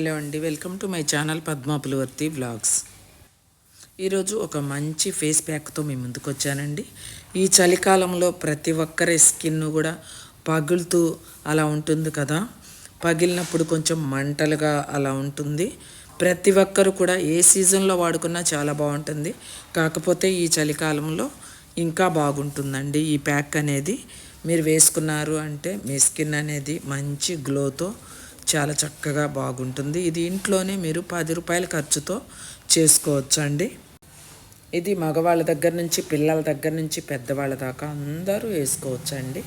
Hello అండి. Welcome to my channel Padmapulavarthi vlogs. ఈరోజు ఒక మంచి ఫేస్ ప్యాక్తో మీ ముందుకు వచ్చానండి ఈ చలికాలంలో ప్రతి ఒక్కరి స్కిన్ కూడా పగులుతూ అలా ఉంటుంది కదా. పగిలినప్పుడు కొంచెం మంటలుగా అలా ఉంటుంది. ప్రతి ఒక్కరు కూడా ఏ సీజన్లో వాడుకున్నా చాలా బాగుంటుంది. కాకపోతే ఈ చలికాలంలో ఇంకా బాగుంటుందండి ఈ ప్యాక్ అనేది. మీరు వేసుకున్నారు అంటే మీ స్కిన్ అనేది మంచి గ్లోతో చాలా చక్కగా బాగుంటుంది. ఇది ఇంట్లోనే మీరు పది రూపాయల ఖర్చుతో చేసుకోవచ్చండి. ఇది మగవాళ్ళ దగ్గర నుంచి పిల్లల దగ్గర నుంచి పెద్దవాళ్ళ దాకా అందరూ వేసుకోవచ్చు అండి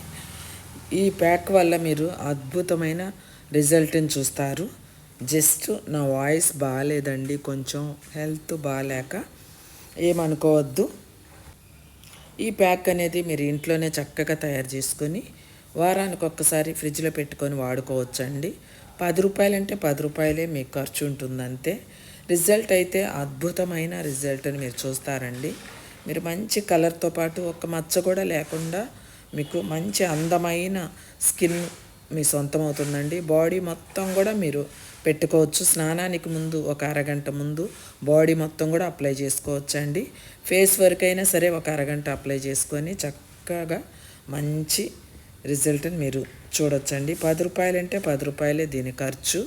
ఈ ప్యాక్ వల్ల మీరు అద్భుతమైన రిజల్ట్ని చూస్తారు. జస్ట్ నా వాయిస్ బాగాలేదండి కొంచెం హెల్త్ బాగాలేక ఏమనుకోవద్దు. ఈ ప్యాక్ అనేది మీరు ఇంట్లోనే చక్కగా తయారు చేసుకొని వారానికి ఒక్కసారి ఫ్రిడ్జ్లో పెట్టుకొని వాడుకోవచ్చండి. పది రూపాయలంటే పది రూపాయలే మీకు ఖర్చు ఉంటుంది అంతే రిజల్ట్ అయితే అద్భుతమైన రిజల్ట్ని మీరు చూస్తారండి. మీరు మంచి కలర్తో పాటు ఒక మచ్చ కూడా లేకుండా మీకు మంచి అందమైన స్కిన్ మీ సొంతం అవుతుందండి బాడీ మొత్తం కూడా మీరు పెట్టుకోవచ్చు. స్నానానికి ముందు ఒక అరగంట ముందు బాడీ మొత్తం కూడా అప్లై చేసుకోవచ్చు అండి ఫేస్ వర్క్ అయినా సరే ఒక అరగంట అప్లై చేసుకొని చక్కగా మంచి రిజల్ట్ని మీరు చూడొచ్చండి. పది రూపాయలంటే పది రూపాయలే దీని ఖర్చు.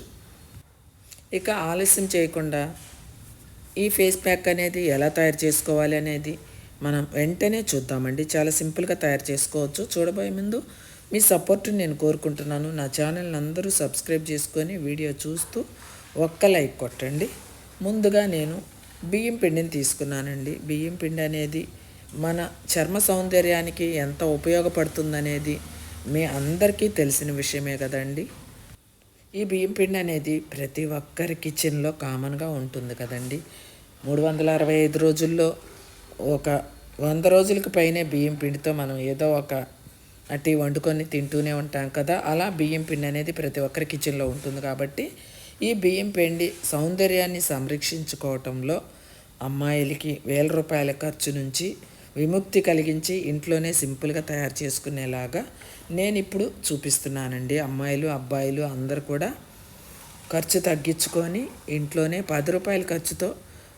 ఇక ఆలస్యం చేయకుండా ఈ ఫేస్ ప్యాక్ అనేది ఎలా తయారు చేసుకోవాలి అనేది మనం వెంటనే చూద్దామండి. చాలా సింపుల్గా తయారు చేసుకోవచ్చు. చూడబోయే ముందు మీ సపోర్ట్ నేను కోరుకుంటున్నాను. నా ఛానల్ని అందరూ సబ్స్క్రైబ్ చేసుకొని వీడియో చూస్తూ ఒక్క లైక్ కొట్టండి. ముందుగా నేను బియ్యం పిండిని తీసుకున్నానండి. బియ్యం పిండి అనేది మన చర్మ సౌందర్యానికి ఎంత ఉపయోగపడుతుందనేది మీ అందరికీ తెలిసిన విషయమే కదండి. ఈ బియ్యం పిండి అనేది ప్రతి ఒక్కరి కిచెన్లో కామన్గా ఉంటుంది కదండి. మూడు వందల అరవై ఐదు రోజుల్లో ఒక వంద రోజులకు పైనే బియ్యం పిండితో మనం ఏదో ఒక అట్టి వండుకొని తింటూనే ఉంటాం కదా. అలా బియ్యం పిండి అనేది ప్రతి ఒక్కరి కిచెన్లో ఉంటుంది కాబట్టి ఈ బియ్యం పిండి సౌందర్యాన్ని సంరక్షించుకోవటంలో అమ్మాయిలకి వేల రూపాయల ఖర్చు నుంచి విముక్తి కలిగించి ఇంట్లోనే సింపుల్గా తయారు చేసుకునేలాగా నేను ఇప్పుడు చూపిస్తున్నానండి. అమ్మాయిలు అబ్బాయిలు అందరు కూడా ఖర్చు తగ్గించుకొని ఇంట్లోనే పది రూపాయల ఖర్చుతో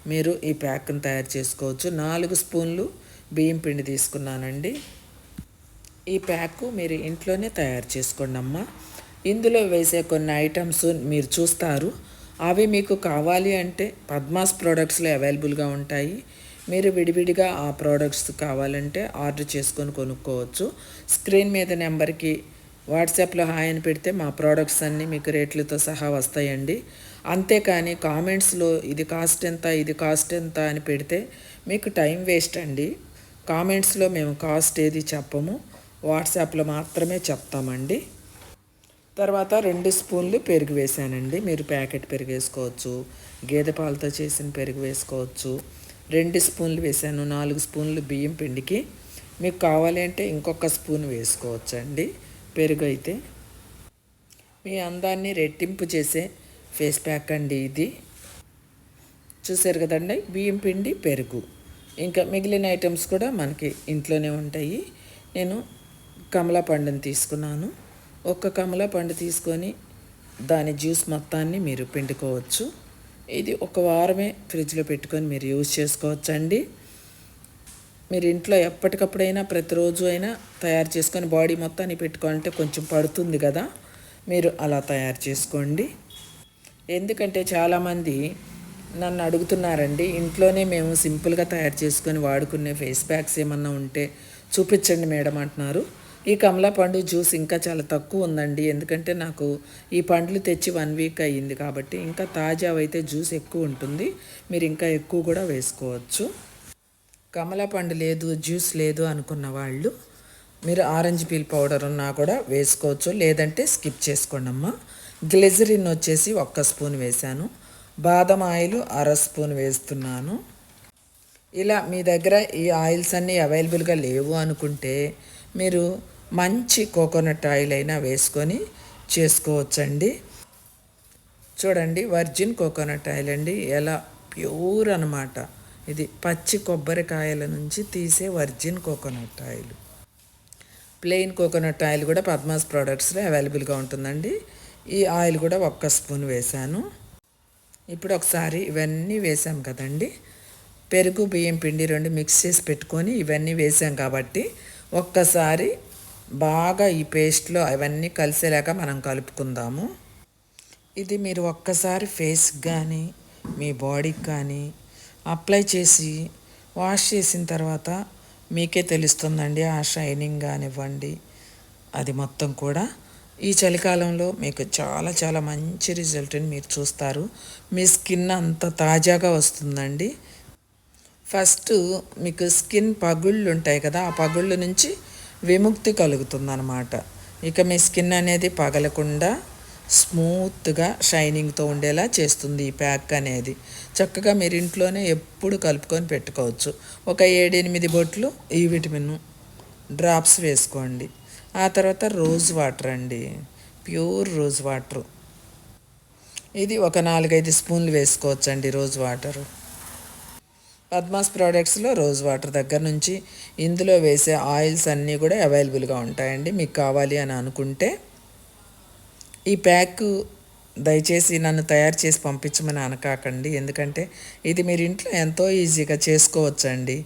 మీరు ఈ ప్యాక్ని తయారు చేసుకోవచ్చు. నాలుగు స్పూన్లు బియ్యం పిండి తీసుకున్నానండి. ఈ ప్యాక్ మీరు ఇంట్లోనే తయారు చేసుకోండి అమ్మ. ఇందులో వేసే కొన్ని ఐటమ్స్ మీరు చూస్తారు. అవి మీకు కావాలి అంటే పద్మాస్ ప్రోడక్ట్స్లో అవైలబుల్గా ఉంటాయి. మీరు విడివిడిగా ఆ ప్రోడక్ట్స్ కావాలంటే ఆర్డర్ చేసుకొని కొనుక్కోవచ్చు. స్క్రీన్ మీద నెంబర్కి వాట్సాప్లో హాయ్ అని పెడితే మా ప్రోడక్ట్స్ అన్నీ మీకు రేట్లతో సహా వస్తాయండి. అంతేకాని కామెంట్స్లో ఇది కాస్ట్ ఎంత ఇది కాస్ట్ ఎంత అని పెడితే మీకు టైం వేస్ట్ అండి. కామెంట్స్లో మేము కాస్ట్ ఏది చెప్పము వాట్సాప్లో మాత్రమే చెప్తామండి. తర్వాత రెండు స్పూన్లు పెరుగు వేసానండి. మీరు ప్యాకెట్ పెరుగు వేసుకోవచ్చు గేదె పాలతో చేసిన పెరుగు వేసుకోవచ్చు. రెండు స్పూన్లు వేసాను నాలుగు స్పూన్లు బియ్యం పిండికి. మీకు కావాలి అంటే ఇంకొక స్పూన్ వేసుకోవచ్చండి పెరుగు అయితే మీ అందాన్ని రెట్టింపు చేసే ఫేస్ ప్యాక్ అండి ఇది. చూసారు కదండి బియ్యం పిండి పెరుగు. ఇంకా మిగిలిన ఐటమ్స్ కూడా మనకి ఇంట్లోనే ఉంటాయి. నేను కమలా పండుని తీసుకున్నాను. ఒక్క కమలా పండు తీసుకొని దాని జ్యూస్ మొత్తాన్ని మీరు పిండుకోవచ్చు. ఇది ఒక వారమే ఫ్రిడ్జ్లో పెట్టుకొని మీరు యూజ్ చేసుకోవచ్చు అండి మీరు ఇంట్లో ఎప్పటికప్పుడైనా ప్రతిరోజు అయినా తయారు చేసుకొని బాడీ మొత్తాన్ని పెట్టుకోవాలంటే కొంచెం పడుతుంది కదా. మీరు అలా తయారు చేసుకోండి. ఎందుకంటే చాలామంది నన్ను అడుగుతున్నారండి ఇంట్లోనే మేము సింపుల్గా తయారు చేసుకొని వాడుకునే ఫేస్ ప్యాక్స్ ఏమన్నా ఉంటే చూపించండి మేడం అంటున్నారు. ఈ కమలా పండు జ్యూస్ ఇంకా చాలా తక్కువ ఉందండి. ఎందుకంటే నాకు ఈ పండ్లు తెచ్చి వన్ వీక్ అయ్యింది కాబట్టి ఇంకా తాజా అయితే జ్యూస్ ఎక్కువ ఉంటుంది. మీరు ఇంకా ఎక్కువ కూడా వేసుకోవచ్చు. కమలా పండు లేదు జ్యూస్ లేదు అనుకున్న వాళ్ళు మీరు ఆరెంజ్ పీల్ పౌడర్ ఉన్నా కూడా వేసుకోవచ్చు. లేదంటే స్కిప్ చేసుకోండి అమ్మ. గ్లెజరిన్ వచ్చేసి ఒక్క స్పూన్ వేశాను. బాదం ఆయిల్ అర స్పూన్ వేస్తున్నాను. ఇలా మీ దగ్గర ఈ ఆయిల్స్ అన్నీ అవైలబుల్గా లేవు అనుకుంటే మీరు మంచి కోకోనట్ ఆయిల్ అయినా వేసుకొని చేసుకోవచ్చండి. చూడండి వర్జిన్ కోకోనట్ ఆయిల్ అండి. ఎలా ప్యూర్ అనమాట ఇది పచ్చి కొబ్బరికాయల నుంచి తీసే virgin coconut oil. Plain coconut oil కూడా పద్మాస్ ప్రోడక్ట్స్లో అవైలబుల్గా ఉంటుందండి. ఈ ఆయిల్ కూడా ఒక్క స్పూన్ వేశాను. ఇప్పుడు ఒకసారి ఇవన్నీ వేసాం కదండి. పెరుగు బియ్యం పిండి రెండు మిక్స్ చేసి పెట్టుకొని ఇవన్నీ వేసాం కాబట్టి ఒక్కసారి బాగా ఈ పేస్ట్లో అవన్నీ కలిసేలాగా మనం కలుపుకుందాము. ఇది మీరు ఒక్కసారి ఫేస్ కానీ మీ బాడీకి కానీ అప్లై చేసి వాష్ చేసిన తర్వాత మీకే తెలుస్తుందండి ఆ షైనింగ్ కానివ్వండి అది మొత్తం కూడా ఈ చలికాలంలో మీకు చాలా చాలా మంచి రిజల్ట్ని మీరు చూస్తారు. మీ స్కిన్ అంత తాజాగా వస్తుందండి. ఫస్ట్ మీకు స్కిన్ పగుళ్ళు ఉంటాయి కదా ఆ పగుళ్ళు నుంచి విముక్తి కలుగుతుందన్నమాట. ఇక మీ స్కిన్ అనేది పగలకుండా స్మూత్గా షైనింగ్తో ఉండేలా చేస్తుంది ఈ ప్యాక్ అనేది. చక్కగా మీరు ఇంట్లోనే ఎప్పుడు కలుపుకొని పెట్టుకోవచ్చు. ఒక ఏడెనిమిది బొట్లు ఈ విటమిన్ డ్రాప్స్ వేసుకోండి. ఆ తర్వాత రోజ్ వాటర్ అండి. Pure rose water. ఇది ఒక నాలుగైదు స్పూన్లు వేసుకోవచ్చండి రోజ్ వాటరు. పద్మాస్ ప్రోడక్ట్స్లో రోజ్ వాటర్ దగ్గర నుంచి ఇందులో వేసే ఆయిల్స్ అన్నీ కూడా అవైలబుల్గా ఉంటాయండి. మీకు కావాలి అని అనుకుంటే ఈ ప్యాక్ దయచేసి నన్ను తయారు చేసి పంపించమని అనకాకండి. ఎందుకంటే ఇది మీరు ఇంట్లో ఎంతో ఈజీగా చేసుకోవచ్చండి.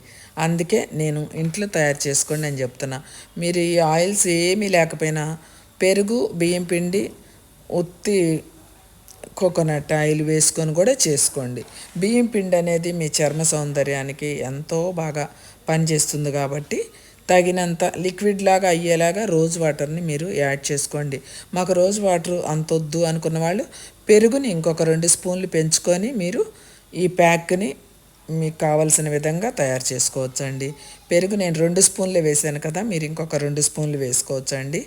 అందుకే నేను ఇంట్లో తయారు చేసుకోండి అని చెప్తున్నా. మీరు ఈ ఆయిల్స్ ఏమీ లేకపోయినా పెరుగు బియ్యం పిండి ఉత్తి కోకోనట్ ఆయిల్ వేసుకొని కూడా చేసుకోండి. బియ్యం పిండి అనేది మీ చర్మ సౌందర్యానికి ఎంతో బాగా పనిచేస్తుంది కాబట్టి తగినంత లిక్విడ్ లాగా అయ్యేలాగా రోజ్ వాటర్ని మీరు యాడ్ చేసుకోండి. మాకు రోజ్ వాటర్ అంత వద్దు అనుకున్న వాళ్ళు పెరుగుని ఇంకొక రెండు స్పూన్లు పెంచుకొని మీరు ఈ ప్యాక్ని మీకు కావలసిన విధంగా తయారు చేసుకోవచ్చండి. పెరుగు నేను రెండు స్పూన్లు వేసాను కదా మీరు ఇంకొక రెండు స్పూన్లు వేసుకోవచ్చండి.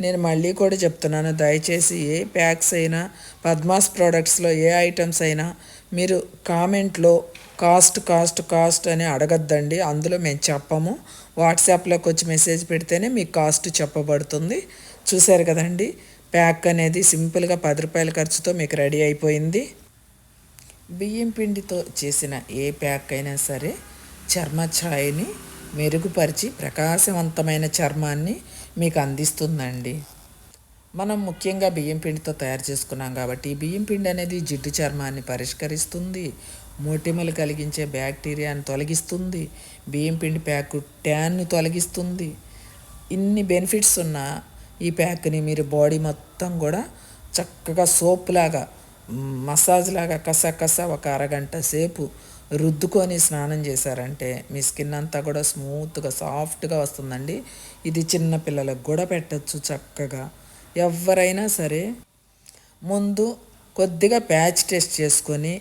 నేను మళ్ళీ కూడా చెప్తున్నాను దయచేసి ఏ ప్యాక్స్ అయినా పద్మాస్ ప్రోడక్ట్స్లో ఏ ఐటమ్స్ అయినా మీరు కామెంట్లో కాస్ట్ కాస్ట్ కాస్ట్ అని అడగద్దండి. అందులో మేము చెప్పము. వాట్సాప్లోకి వచ్చి మెసేజ్ పెడితేనే మీకు కాస్ట్ చెప్పబడుతుంది. చూశారు కదండి ప్యాక్ అనేది సింపుల్గా పది రూపాయల ఖర్చుతో మీకు రెడీ అయిపోయింది. బియ్యం పిండితో చేసిన ఏ ప్యాక్ అయినా సరే చర్మ ఛాయని మెరుగుపరిచి ప్రకాశవంతమైన చర్మాన్ని మీకు అందిస్తుందండి. మనం ముఖ్యంగా బియ్యం పిండితో తయారు చేసుకున్నాం కాబట్టి బియ్యం పిండి అనేది జిడ్డు చర్మాన్ని పరిష్కరిస్తుంది. మొటిమలు కలిగించే బ్యాక్టీరియాను తొలగిస్తుంది. బియ్యం పిండి ప్యాక్ ట్యాన్ను తొలగిస్తుంది. ఇన్ని బెనిఫిట్స్ ఉన్న ఈ ప్యాక్ని మీరు బాడీ మొత్తం కూడా చక్కగా సోప్ లాగా మసాజ్ లాగా కస కస ఒక అరగంట సేపు రుద్దుకొని స్నానం చేశారంటే మీ స్కిన్ అంతా కూడా స్మూత్గా సాఫ్ట్గా వస్తుందండి. ఇది చిన్న పిల్లలకు కూడా పెట్టచ్చు చక్కగా. ఎవరైనా సరే ముందు కొద్దిగా ప్యాచ్ టెస్ట్ చేసుకొని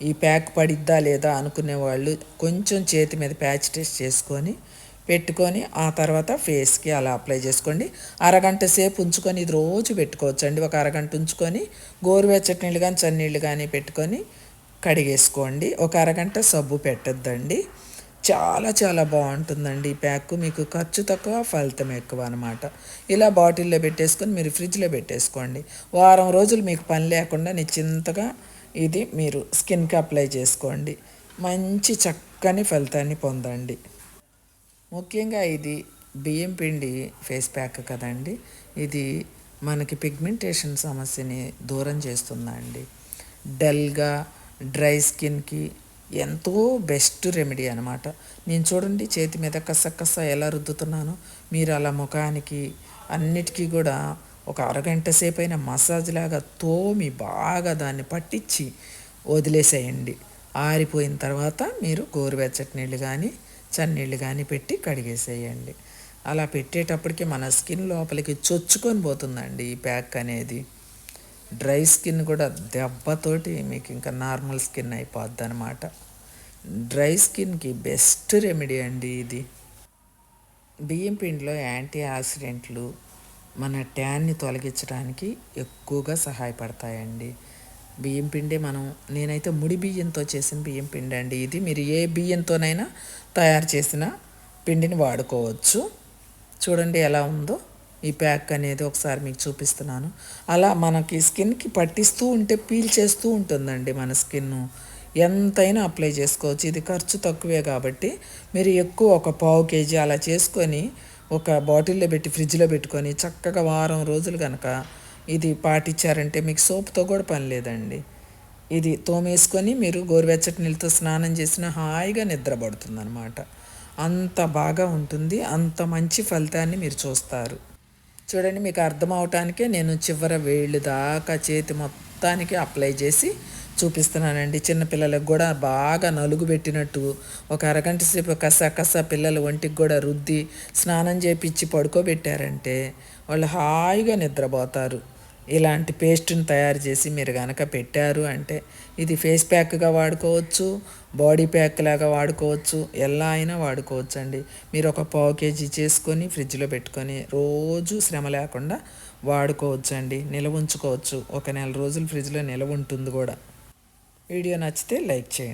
ఈ ప్యాక్ పడిద్దా లేదా అనుకునే వాళ్ళు కొంచెం చేతి మీద ప్యాచ్ టెస్ట్ చేసుకొని పెట్టుకొని ఆ తర్వాత ఫేస్కి అలా అప్లై చేసుకోండి. అరగంట సేపు ఉంచుకొని ఇది రోజు పెట్టుకోవచ్చు అండి ఒక అరగంట ఉంచుకొని గోరువెచ్చటి నీళ్ళు కానీ చన్నీళ్ళు కానీ పెట్టుకొని కడిగేసుకోండి. ఒక అరగంట సబ్బు పెట్టద్దండి. చాలా చాలా బాగుంటుందండి ఈ ప్యాక్. మీకు ఖర్చు తక్కువ ఫలితం ఎక్కువ అనమాట ఇలా బాటిల్లో పెట్టేసుకొని మీరు ఫ్రిడ్జ్లో పెట్టేసుకోండి. వారం రోజులు మీకు పని లేకుండా నిశ్చింతగా ఇది మీరు స్కిన్కి అప్లై చేసుకోండి. మంచి చక్కని ఫలితాన్ని పొందండి. ముఖ్యంగా ఇది బియ్యం పిండి ఫేస్ ప్యాక్ కదండి. ఇది మనకి పిగ్మెంటేషన్ సమస్యని దూరం చేస్తుందండి. డల్గా డ్రై స్కిన్కి ఎంతో బెస్ట్ రెమెడీ అనమాట నేను చూడండి చేతి మీద కస ఎలా రుద్దుతున్నాను. మీరు అలా ముఖానికి అన్నిటికీ కూడా ఒక అరగంట సేపు అయిన మసాజ్ లాగా తోమి బాగా దాన్ని పట్టించి వదిలేసేయండి. ఆరిపోయిన తర్వాత మీరు గోరువెచ్చటి నీళ్ళు కానీ చన్నీళ్ళు కానీ పెట్టి కడిగేసేయండి. అలా పెట్టేటప్పటికి మన స్కిన్ లోపలికి చొచ్చుకొని పోతుందండి ఈ ప్యాక్ అనేది. డ్రై స్కిన్ కూడా దెబ్బతోటి మీకు ఇంకా నార్మల్ స్కిన్ అయిపోద్ది అనమాట డ్రై స్కిన్కి బెస్ట్ రెమెడీ అండి ఇది. బియ్యం పిండిలో యాంటీ ఆక్సిడెంట్లు మన ట్యాన్ని తొలగించడానికి ఎక్కువగా సహాయపడతాయండి. బియ్యం పిండి మనం నేనైతే ముడి బియ్యంతో చేసిన బియ్యం పిండి అండి ఇది. మీరు ఏ బియ్యంతోనైనా తయారు చేసిన పిండిని వాడుకోవచ్చు. చూడండి ఎలా ఉందో. ఈ ప్యాక్ అనేది ఒకసారి మీకు చూపిస్తున్నాను. అలా మనకి స్కిన్కి పట్టిస్తూ ఉంటే పీల్ చేస్తూ ఉంటుందండి మన స్కిన్ ఎంతైనా అప్లై చేసుకోవచ్చు. ఇది ఖర్చు తక్కువే కాబట్టి మీరు ఎక్కువ ఒక పావు కేజీ అలా చేసుకొని ఒక బాటిల్లో పెట్టి ఫ్రిడ్జ్లో పెట్టుకొని చక్కగా వారం రోజులు కనుక ఇది పాటించారంటే మీకు సోప్తో కూడా పని లేదండి. ఇది తోమేసుకొని మీరు గోరువెచ్చటి నీళ్ళతో స్నానం చేసిన హాయిగా నిద్రపడుతుంది అనమాట అంత బాగా ఉంటుంది. అంత మంచి ఫలితాన్ని మీరు చూస్తారు. చూడండి మీకు అర్థం అవటానికే నేను చివర వేళ్ళు దాకా చేతి మొత్తానికి అప్లై చేసి చూపిస్తున్నానండి. చిన్నపిల్లలకు కూడా బాగా నలుగు పెట్టినట్టు ఒక అరగంట సేపు కస కస పిల్లల ఒంటికి కూడా రుద్ది స్నానం చేపించి పడుకోబెట్టారంటే వాళ్ళు హాయిగా నిద్రపోతారు. ఇలాంటి పేస్ట్ని తయారు చేసి మీరు కనుక పెట్టారు అంటే ఇది ఫేస్ ప్యాక్గా వాడుకోవచ్చు బాడీ ప్యాక్ లాగా వాడుకోవచ్చు ఎలా అయినా వాడుకోవచ్చు అండి మీరు ఒక పావు కేజీ చేసుకొని ఫ్రిడ్జ్లో పెట్టుకొని రోజు శ్రమ లేకుండా వాడుకోవచ్చు అండి నిల్వ ఉంచుకోవచ్చు. ఒక నెల రోజులు ఫ్రిడ్జ్లో నిల్వ ఉంటుంది కూడా. వీడియో నచ్చితే లైక్ చేయండి.